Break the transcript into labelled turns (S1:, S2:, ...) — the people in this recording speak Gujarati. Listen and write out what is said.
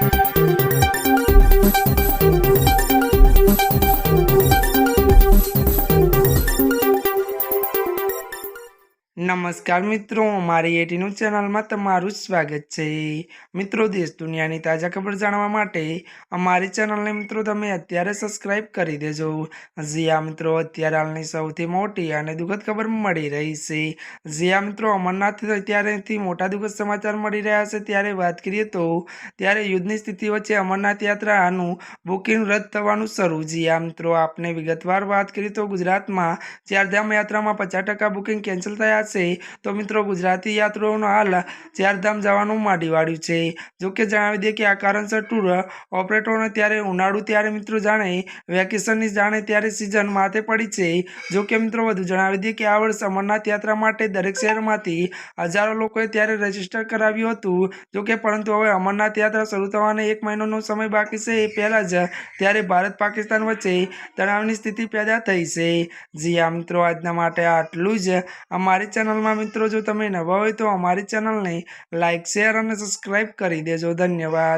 S1: Thank you. નમસ્કાર મિત્રો મારી એટી ન્યૂઝ ચેનલમાં તમારું સ્વાગત છે. મિત્રો, દેશ દુનિયાની તાજા ખબર જાણવા માટે અમારી ચેનલને મિત્રો તમે અત્યારે સબસ્ક્રાઇબ કરી દેજો. જીયા મિત્રો, અત્યારે હાલની સૌથી મોટી અને દુઃખદ ખબર મળી રહી છે. જીયા મિત્રો, અમરનાથ અત્યારેથી મોટા દુઃખદ સમાચાર મળી રહ્યા છે. ત્યારે વાત કરીએ તો ત્યારે યુદ્ધની સ્થિતિ વચ્ચે અમરનાથ યાત્રાનું બુકિંગ રદ થવાનું શરૂ. જીયા મિત્રો, આપને વિગતવાર વાત કરીએ તો ગુજરાતમાં ચારધામ યાત્રામાં પચાસ ટકા બુકિંગ કેન્સલ થયા છે. તો મિત્રો, ગુજરાતી યાત્રીઓનો હાલ ચારધામ જવાનું માંડી વાળ્યું છે. જોકે જણાવી દઈએ કે આ કારણસર ટૂર ઓપરેટરોને ત્યારે ઉનાળુ ત્યારે મિત્રો જાણે વેકેશનની જાણે ત્યારે સિઝન માથે પડી છે. જોકે મિત્રો, વધુ જણાવી દઈએ કે આ વર્ષ અમરનાથ યાત્રા માટે દરેક શહેરમાંથી હજારો લોકોએ ત્યારે રજિસ્ટર કરાવ્યું હતું. જોકે પરંતુ હવે અમરનાથ યાત્રા શરૂ થવાને એક મહિનોનો સમય બાકી છે. એ પહેલાં જ ત્યારે ભારત પાકિસ્તાન વચ્ચે તણાવની સ્થિતિ પેદા થઈ છે. જી આ મિત્રો, આજના માટે આટલું જ. અમારી ચેનલમાં મિત્રો, જો તમે નવા હોય તો અમારી ચેનલને લાઇક શેર અને સબસ્ક્રાઈબ કરી દેજો. ધન્યવાદ.